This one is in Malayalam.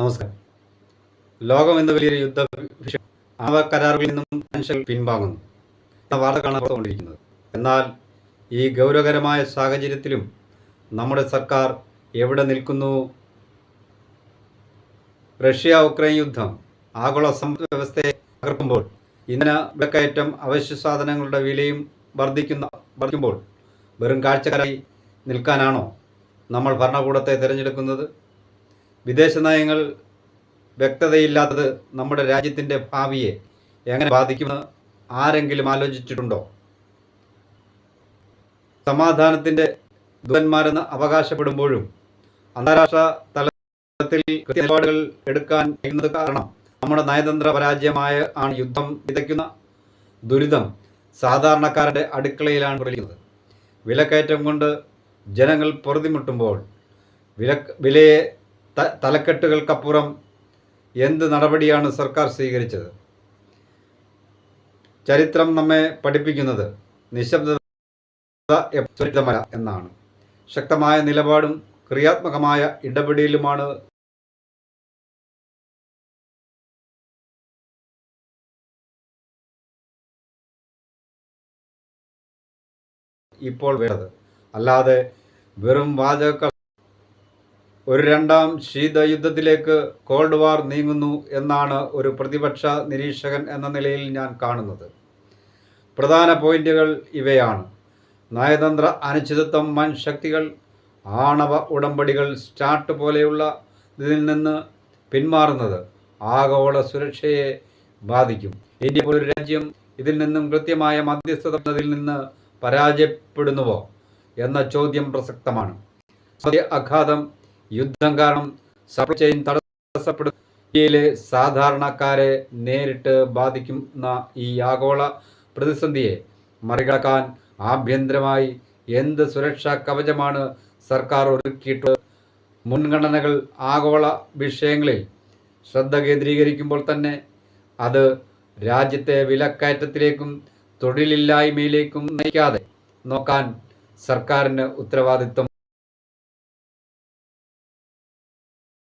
നമസ്കാരം. ലോകം എന്ന വലിയൊരു യുദ്ധ വിഷയം ആണവ കരാറുകളിൽ നിന്നും മനുഷ്യർ പിൻവാങ്ങുന്നു. എന്ന വാർത്തകളാണ് എന്നാൽ ഈ ഗൗരവകരമായ സാഹചര്യത്തിലും നമ്മുടെ സർക്കാർ എവിടെ നിൽക്കുന്നു? റഷ്യ ഉക്രൈൻ യുദ്ധം ആഗോള സമ്പദ് വ്യവസ്ഥയെ തകർക്കുമ്പോൾ ഇന്ധന വിലക്കയറ്റം അവശ്യ സാധനങ്ങളുടെ വിലയും വർദ്ധിക്കുന്ന വർദ്ധിക്കുമ്പോൾ വെറും കാഴ്ചക്കാരായി നിൽക്കാനാണോ നമ്മൾ ഭരണകൂടത്തെ തിരഞ്ഞെടുക്കുന്നത്? വിദേശ നയങ്ങൾ വ്യക്തതയില്ലാത്തത് നമ്മുടെ രാജ്യത്തിന്റെ ഭാവിയെ എങ്ങനെ ബാധിക്കുമെന്ന് ആരെങ്കിലും ആലോചിച്ചിട്ടുണ്ടോ? സമാധാനത്തിന്റെ ദുരന്മാരെന്ന് അവകാശപ്പെടുമ്പോഴും അന്താരാഷ്ട്ര തലത്തിൽ കൃത്യപാടുകൾ എടുക്കാൻ കഴിയുന്നത് കാരണം നമ്മുടെ നയതന്ത്ര പരാജയമായ ആണ് യുദ്ധം വിതയ്ക്കുന്ന ദുരിതം സാധാരണക്കാരുടെ അടുക്കളയിലാണ് പ്രചരിക്കുന്നത് വിലക്കയറ്റം കൊണ്ട് ജനങ്ങൾ പൊറുതിമുട്ടുമ്പോൾ വില വിലയെ തലക്കെട്ടുകൾക്കപ്പുറം എന്ത് നടപടിയാണ് സർക്കാർ സ്വീകരിച്ചത്? ചരിത്രം നമ്മെ പഠിപ്പിക്കുന്നത് നിശബ്ദത സുരക്ഷിതമല്ല എന്നാണ്. ശക്തമായ നിലപാടും ക്രിയാത്മകമായ ഇടപെടലുമാണ് ഇപ്പോൾ വേണ്ടത്. അല്ലാതെ വെറും വാചക ഒരു രണ്ടാം ശീതയുദ്ധത്തിലേക്ക് കോൾഡ് വാർ നീങ്ങുന്നു എന്നാണ് ഒരു പ്രതിപക്ഷ നിരീക്ഷകൻ എന്ന നിലയിൽ ഞാൻ കാണുന്നത്. പ്രധാന പോയിന്റുകൾ ഇവയാണ്. നയതന്ത്ര അനിശ്ചിതത്വം വൻ ശക്തികൾ ആണവ ഉടമ്പടികൾ സ്റ്റാർട്ട് പോലെയുള്ള ഇതിൽ നിന്ന് പിന്മാറുന്നത് ആഗോള സുരക്ഷയെ ബാധിക്കും. ഇന്ത്യ പോലൊരു രാജ്യം ഇതിൽ നിന്നും കൃത്യമായ മധ്യസ്ഥത എന്നതിൽ നിന്ന് പരാജയപ്പെടുന്നുവോ എന്ന ചോദ്യം പ്രസക്തമാണ്. അഘാതം യുദ്ധം കാരണം സപ്ലൈ ചെയിൻ തടസ്സപ്പെടും ഇന്ത്യയിലെ സാധാരണക്കാരെ നേരിട്ട് ബാധിക്കുന്ന ഈ ആഗോള പ്രതിസന്ധിയെ മറികടക്കാൻ ആഭ്യന്തരമായി എന്ത് സുരക്ഷാ കവചമാണ് സർക്കാർ ഒരുക്കിയിട്ടുള്ളത്? മുൻഗണനകൾ ആഗോള വിഷയങ്ങളിൽ ശ്രദ്ധ കേന്ദ്രീകരിക്കുമ്പോൾ തന്നെ അത് രാജ്യത്തെ വിലക്കയറ്റത്തിലേക്കും തൊഴിലില്ലായ്മയിലേക്കും നയിക്കാതെ നോക്കാൻ സർക്കാരിന് ഉത്തരവാദിത്വം